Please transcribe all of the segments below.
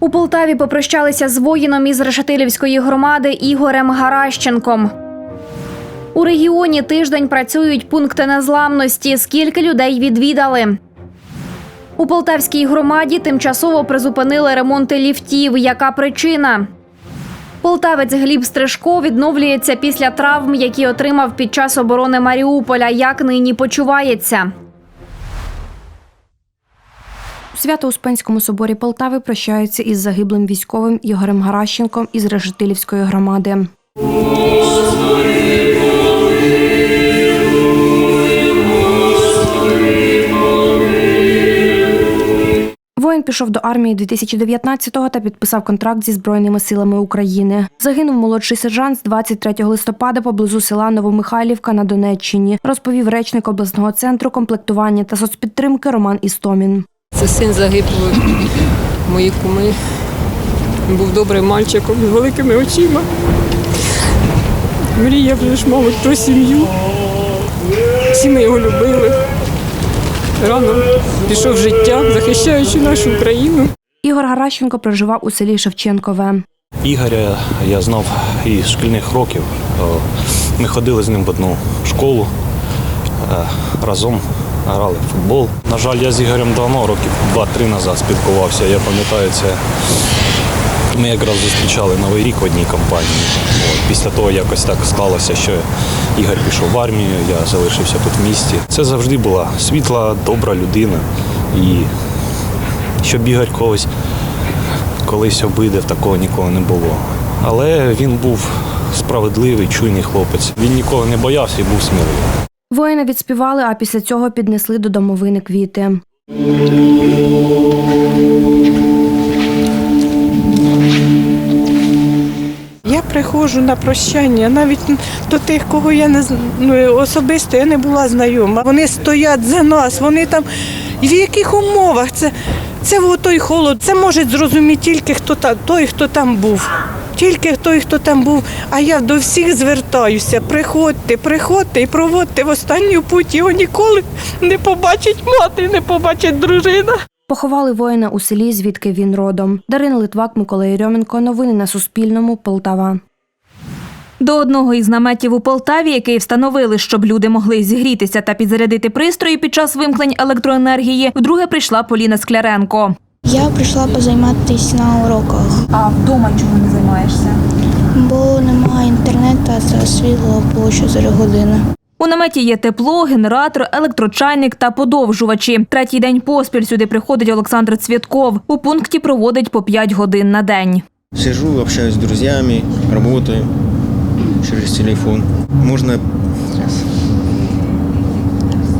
У Полтаві попрощалися з воїном із Решетилівської громади Ігорем Гаращенком. У регіоні тиждень працюють пункти незламності. Скільки людей відвідали? У Полтавській громаді тимчасово призупинили ремонти ліфтів. Яка причина? Полтавець Гліб Стрижко відновлюється після травм, які отримав під час оборони Маріуполя. Як нині почувається? У Свято-Успенському соборі Полтави прощаються із загиблим військовим Ігорем Гаращенком із Решетилівської громади. Воїн пішов до армії 2019-го та підписав контракт зі Збройними силами України. Загинув молодший сержант з 23 листопада поблизу села Новомихайлівка на Донеччині, розповів речник обласного центру комплектування та соцпідтримки Роман Істомін. Це син загиблої моїх куми. Він був добрим мальчиком з великими очима. Мріяв вже ж, мабуть, про сім'ю. Всі ми його любили. Рано пішов в життя, захищаючи нашу Україну. Ігор Гаращенко проживав у селі Шевченкове. Ігоря я знав із шкільних років. Ми ходили з ним в одну школу, е, разом грали в футбол. На жаль, я з Ігорем давно, років 2-3 назад спілкувався. Я пам'ятаю це. Ми якраз зустрічали Новий рік в одній компанії. Після того якось так склалося, що Ігор пішов в армію, я залишився тут в місті. Це завжди була світла, добра людина. І щоб Ігор когось колись обидив, такого ніколи не було. Але він був справедливий, чуйний хлопець. Він ніколи не боявся і був сміливий. Воїна відспівали, а після цього піднесли до домовини квіти. Я приходжу на прощання навіть до тих, кого я не ну, особисто я не була знайома. Вони стоять за нас, вони там в яких умовах це, це той холод. Це може зрозуміти тільки хто та той, хто там був. Тільки той, хто там був. А я до всіх звертаюся. Приходьте, приходьте і проводьте в останню путь. Його ніколи не побачить мати, не побачить дружина. Поховали воїна у селі, звідки він родом. Дарина Литвак, Микола Єрьоменко. Новини на Суспільному. Полтава. До одного із наметів у Полтаві, який встановили, щоб люди могли зігрітися та підзарядити пристрої під час вимкнень електроенергії, вдруге прийшла Поліна Скляренко. Я прийшла позайматися на уроках, А вдома чому не займаєшся? бо немає інтернету, а світло було 4 години. У наметі є тепло, генератор, електрочайник та подовжувачі. Третій день поспіль сюди приходить Олександр Цвятков. У пункті проводить по 5 годин на день. Сижу, общаюсь с друзьями, работаю через телефон. Можно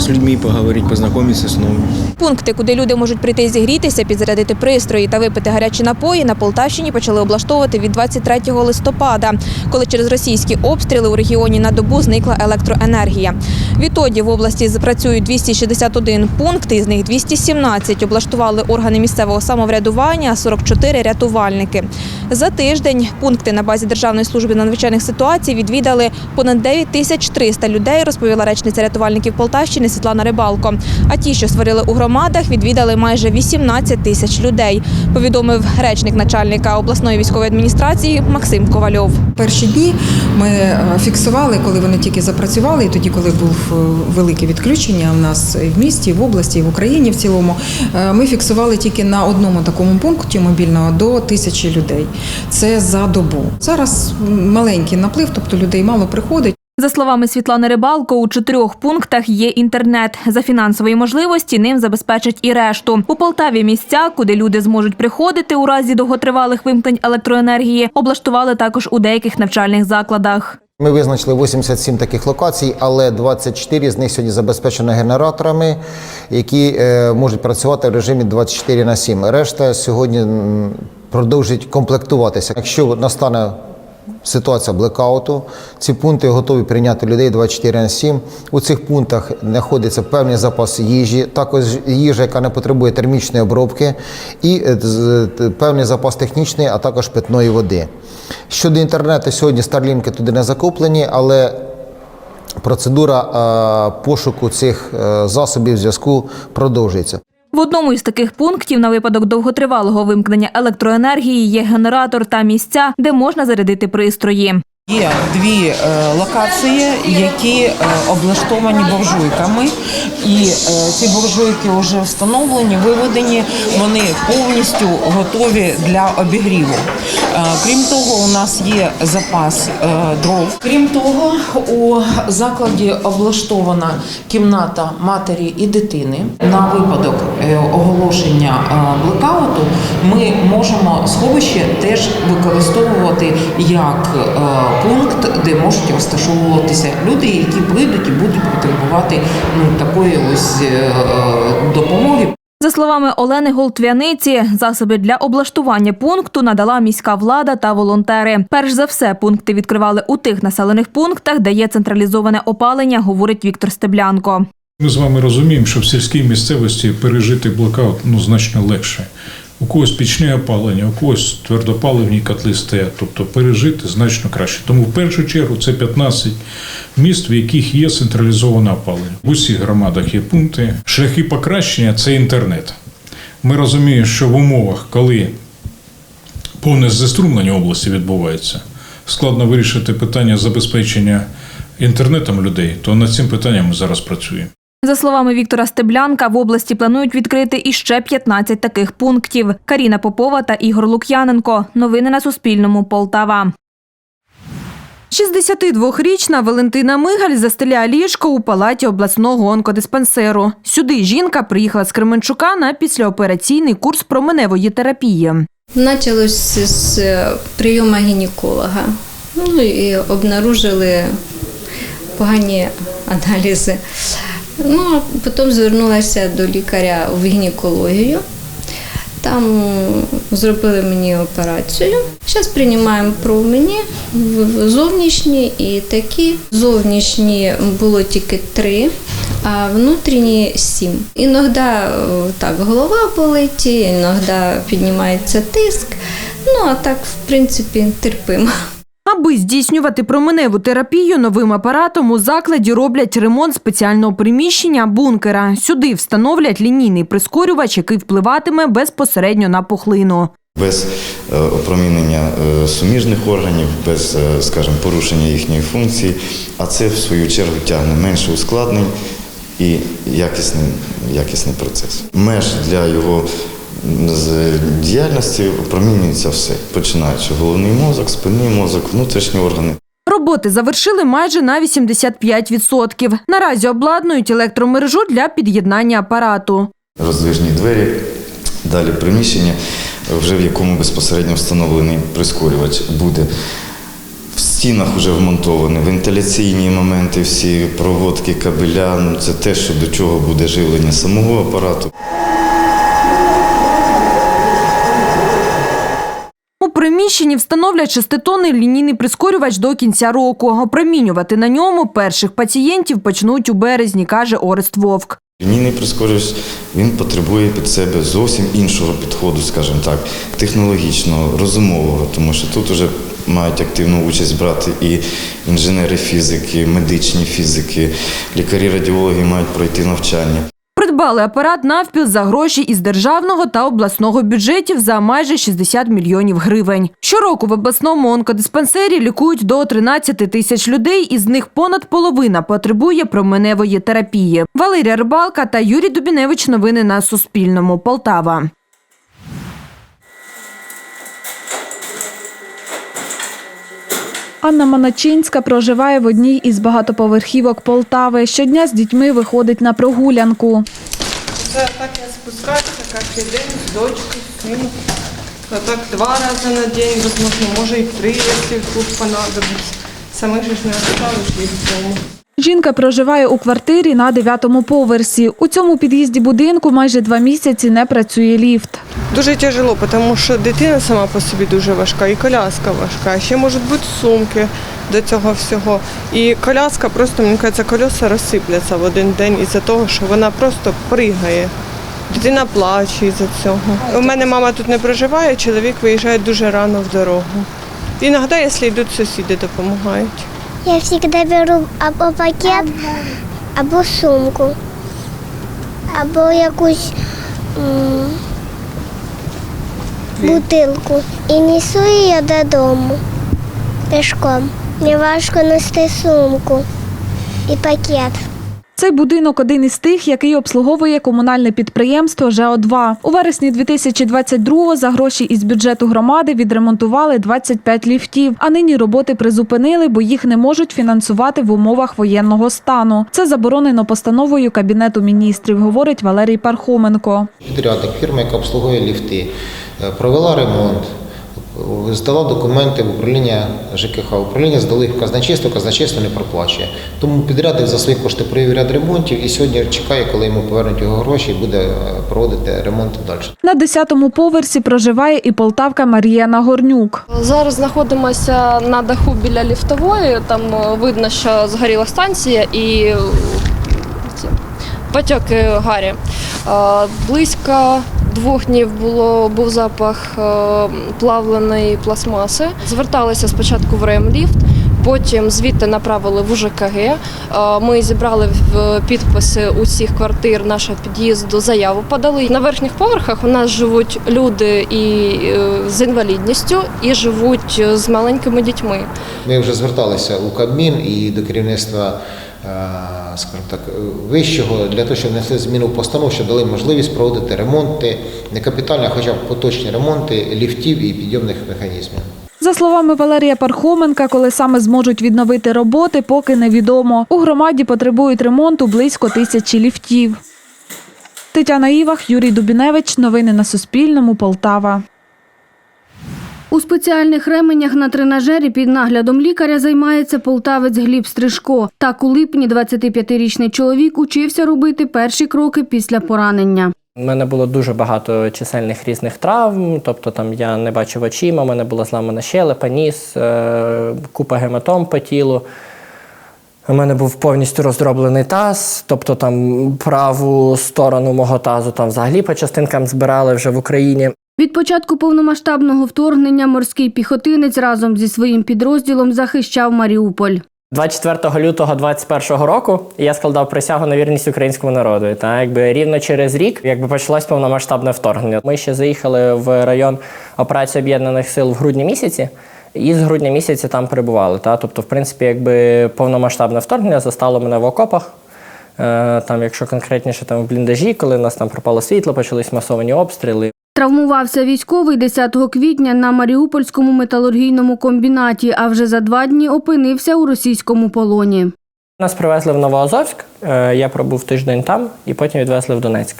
с людьми поговорить, познакомиться с новыми. Пункти, куди люди можуть прийти зігрітися, підзарядити пристрої та випити гарячі напої, на Полтавщині почали облаштовувати від 23 листопада, коли через російські обстріли у регіоні на добу зникла електроенергія. Відтоді в області запрацюють 261 пункти, із них 217 облаштували органи місцевого самоврядування, а 44 – рятувальники. За тиждень пункти на базі Державної служби надзвичайних ситуацій відвідали понад 9300 людей, розповіла речниця рятувальників Полтавщини Світлана Рибалко. А ті, що створили у громадах, відвідали майже 18 тисяч людей, повідомив речник начальника обласної військової адміністрації Максим Ковальов. Перші дні ми е, фіксували, коли вони тільки запрацювали, і тоді, коли був е, велике відключення в нас в місті, в області, в Україні в цілому, е, ми фіксували тільки на одному такому пункті мобільного до тисячі людей. Це за добу. Зараз маленький наплив, тобто людей мало приходить. За словами Світлани Рибалко, у чотирьох пунктах є інтернет. За фінансової можливості ним забезпечать і решту. У Полтаві місця, куди люди зможуть приходити у разі довготривалих вимкнень електроенергії, облаштували також у деяких навчальних закладах. Ми визначили 87 таких локацій, але 24 з них сьогодні забезпечено генераторами, які е, можуть працювати в режимі 24 на 7. Решта сьогодні м, продовжують комплектуватися. Якщо настане ситуація блекауту, ці пункти готові прийняти людей 24 на 7. У цих пунктах знаходиться певний запас їжі, також їжа, яка не потребує термічної обробки, і е, т- певний запас технічної, а також питної води. Щодо інтернету, сьогодні старлінки туди не закуплені, але процедура е, пошуку цих е, засобів зв'язку продовжується. Одному із таких пунктів на випадок довготривалого вимкнення електроенергії є генератор та місця, де можна зарядити пристрої. Є дві е, локації, які е, облаштовані буржуйками, і е, ці буржуйки вже встановлені, виведені, вони повністю готові для обігріву. Крім того, у нас є запас дров. Крім того, у закладі облаштована кімната матері і дитини. На випадок оголошення блекауту ми можемо сховище теж використовувати як пункт, де можуть розташовуватися люди, які прийдуть і будуть потребувати ну, такої ось е, е, допомоги. За словами Олени Голтвяниці, засоби для облаштування пункту надала міська влада та волонтери. Перш за все, пункти відкривали у тих населених пунктах, де є централізоване опалення, говорить Віктор Стеблянко. Ми з вами розуміємо, що в сільській місцевості пережити блокаут ну, значно легше. У когось пічне опалення, у когось твердопаливні котли стоять, тобто пережити значно краще. Тому в першу чергу це 15 міст, в яких є централізоване опалення. В усіх громадах є пункти. Шляхи покращення це інтернет. Ми розуміємо, що в умовах, коли повне знеструмлення області відбувається, складно вирішити питання забезпечення інтернетом людей, то над цим питанням ми зараз працюємо. За словами Віктора Стеблянка, в області планують відкрити іще 15 таких пунктів. Каріна Попова та Ігор Лук'яненко. Новини на Суспільному. Полтава. 62-річна Валентина Мигаль застеляє ліжко у палаті обласного онкодиспансеру. Сюди жінка приїхала з Кременчука на післяопераційний курс променевої терапії. Началось з прийому гінеколога. Ну і обнаружили погані аналізи. Ну, а потім звернулася до лікаря в гінекологію. Там зробили мені операцію. Зараз приймаємо промені зовнішні і такі. Зовнішні було тільки три, а внутрішні сім. Іноді е, так голова болить, іноді піднімається тиск. Ну а так, в принципі, терпимо. Аби здійснювати променеву терапію новим апаратом у закладі роблять ремонт спеціального приміщення бункера. Сюди встановлять лінійний прискорювач, який впливатиме безпосередньо на пухлину. без е, опромінення е, суміжних органів, без, е, скажімо, порушення їхньої функції, а це в свою чергу тягне менше ускладнень і якісний, якісний процес. Меж для його з діяльності опромінюється все, починаючи головний мозок, спинний мозок, внутрішні органи. Роботи завершили майже на 85%. Наразі обладнують електромережу для під'єднання апарату. роздвижні двері, далі приміщення, вже в якому безпосередньо встановлений прискорювач буде. В стінах вже вмонтовані вентиляційні моменти, всі проводки, кабеля. Ну, це те, що до чого буде живлення самого апарату. Приміщенні встановлять шеститонний лінійний прискорювач до кінця року. Опромінювати на ньому перших пацієнтів почнуть у березні, каже Орест Вовк. Лінійний прискорювач він потребує під себе зовсім іншого підходу, скажімо так, технологічного, розумового, тому що тут вже мають активну участь брати і інженери фізики, медичні фізики, лікарі-радіологи мають пройти навчання. Придбали апарат навпіл за гроші із державного та обласного бюджетів за майже 60 мільйонів гривень. Щороку в обласному онкодиспансері лікують до 13 тисяч людей, із них понад половина потребує променевої терапії. Валерія Рибалка та Юрій Дубіневич. Новини на Суспільному. Полтава. Анна Маначинська проживає в одній із багатоповерхівок Полтави. Щодня з дітьми виходить на прогулянку. Це так я спускаюся кожен день з дочкою, з. Так два рази на день, можливо, може і три, якщо вдруг понадобиться. Самих ж не оставиш їх вдома. Жінка проживає у квартирі на дев'ятому поверсі. У цьому під'їзді будинку майже два місяці не працює ліфт. Дуже тяжело, тому що дитина сама по собі дуже важка, і коляска важка. Ще можуть бути сумки до цього всього. І коляска просто, мені кажеться, колеса розсипляться в один день із-за того, що вона просто пригає. Дитина плаче із-за цього. У мене мама тут не проживає, чоловік виїжджає дуже рано в дорогу. Іноді, якщо йдуть сусіди, допомагають. Я завжди беру або пакет, або сумку, або якусь м, бутилку і несу її додому пішком. Мені важко нести сумку і пакет. Цей будинок один із тих, який обслуговує комунальне підприємство ЖО2. У вересні 2022-го за гроші із бюджету громади відремонтували 25 ліфтів. А нині роботи призупинили, бо їх не можуть фінансувати в умовах воєнного стану. Це заборонено постановою Кабінету міністрів, говорить Валерій Пархоменко. Підрядник, фірма, яка обслуговує ліфти, е, провела ремонт, здала документи в управління ЖКХ. Управління здали в казначейство, казначейство не проплачує. Тому підрядник за свої кошти провів ряд ремонтів і сьогодні чекає, коли йому повернуть його гроші і буде е, проводити ремонт далі. На 10-му поверсі проживає і полтавка Марія Нагорнюк. Зараз знаходимося на даху біля ліфтової. Там е, видно, що згоріла станція і е, гарі. Е, Близько двох днів було був запах е, плавленої пластмаси. Зверталися спочатку в ремліфт. Потім звідти направили в УЖКГ. Е, Ми зібрали в підписи усіх квартир нашого під'їзду. Заяву подали. На верхніх поверхах у нас живуть люди і е, з інвалідністю, і живуть е, з маленькими дітьми. Ми вже зверталися у Кабмін і до керівництва е, скажімо так, е, вищого для того, щоб внесли зміну в постанову, що дали можливість проводити ремонти, не капітальні, а хоча б поточні ремонти ліфтів і підйомних механізмів. За словами Валерія Пархоменка, коли саме зможуть відновити роботи, поки невідомо. У громаді потребують ремонту близько тисячі ліфтів. Тетяна Івах, Юрій Дубіневич. Новини на Суспільному. Полтава. У спеціальних ременях на тренажері під наглядом лікаря займається полтавець Гліб Стрижко. Так у липні 25-річний чоловік учився робити перші кроки після поранення. У мене було дуже багато чисельних різних травм, тобто там я не бачив очима, у мене була зламана щелепа, ніс, е, купа гематом по тілу. У мене був повністю роздроблений таз, тобто там праву сторону мого тазу там взагалі по частинкам збирали вже в Україні. Від початку повномасштабного вторгнення морський піхотинець разом зі своїм підрозділом захищав Маріуполь. 24 лютого 2021 року я складав присягу на вірність українському народу. Та якби рівно через рік, якби почалось повномасштабне вторгнення. Ми ще заїхали в район операції об'єднаних сил в грудні місяці. І з грудня місяця там перебували. Та? Тобто, в принципі, якби повномасштабне вторгнення застало мене в окопах. Е, Там, якщо конкретніше, там в бліндажі, коли в нас там пропало світло, почались масовані обстріли. Травмувався військовий 10 квітня на Маріупольському металургійному комбінаті, а вже за два дні опинився у російському полоні. Нас привезли в Новоазовськ, е, я пробув тиждень там і потім відвезли в Донецьк.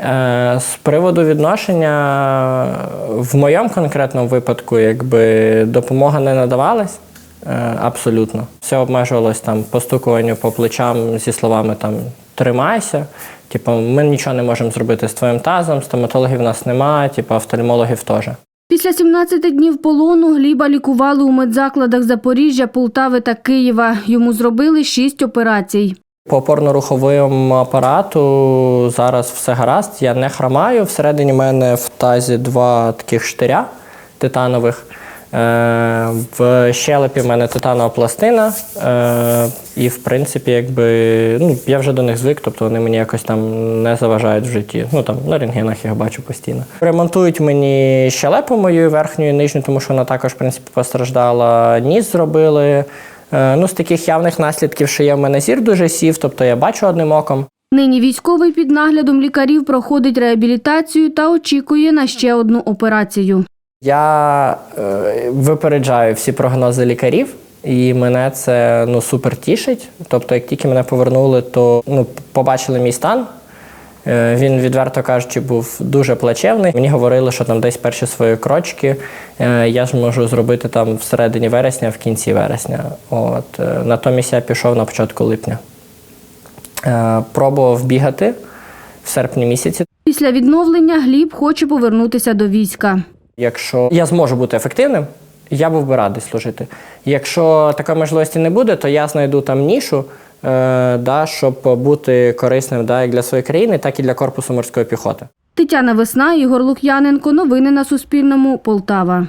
Е, З приводу відношення в моєму конкретному випадку, якби допомога не надавалась абсолютно. Все обмежувалось там постукуванню по плечам зі словами там тримайся. Типу, ми нічого не можемо зробити з твоїм тазом, стоматологів в нас немає, типу, офтальмологів теж. Після 17 днів полону Гліба лікували у медзакладах Запоріжжя, Полтави та Києва. Йому зробили шість операцій. По опорно-руховому апарату зараз все гаразд. Я не хромаю. Всередині мене в тазі два таких штиря титанових. Е, В щелепі в мене титанова пластина. Е, І, в принципі, якби ну, я вже до них звик, тобто вони мені якось там не заважають в житті. Ну там на рентгенах їх бачу постійно. Ремонтують мені щелепу мою верхню і нижню, тому що вона також, в принципі, постраждала. Ніс зробили. Е, Ну, з таких явних наслідків, що є в мене зір дуже сів, тобто я бачу одним оком. Нині військовий під наглядом лікарів проходить реабілітацію та очікує на ще одну операцію. Я е, випереджаю всі прогнози лікарів, і мене це ну, супер тішить. Тобто, як тільки мене повернули, то ну, побачили мій стан. Е, Він, відверто кажучи, був дуже плачевний. Мені говорили, що там десь перші свої крочки е, я зможу зробити там всередині вересня, в кінці вересня. От. е, Натомість я пішов на початку липня. Е, Пробував бігати в серпні місяці. Після відновлення Гліб хоче повернутися до війська. Якщо я зможу бути ефективним, я був би радий служити. Якщо такої можливості не буде, то я знайду там нішу, е, да, щоб бути корисним да, як для своєї країни, так і для корпусу морської піхоти. Тетяна Весна, Ігор Лук'яненко. Новини на Суспільному. Полтава.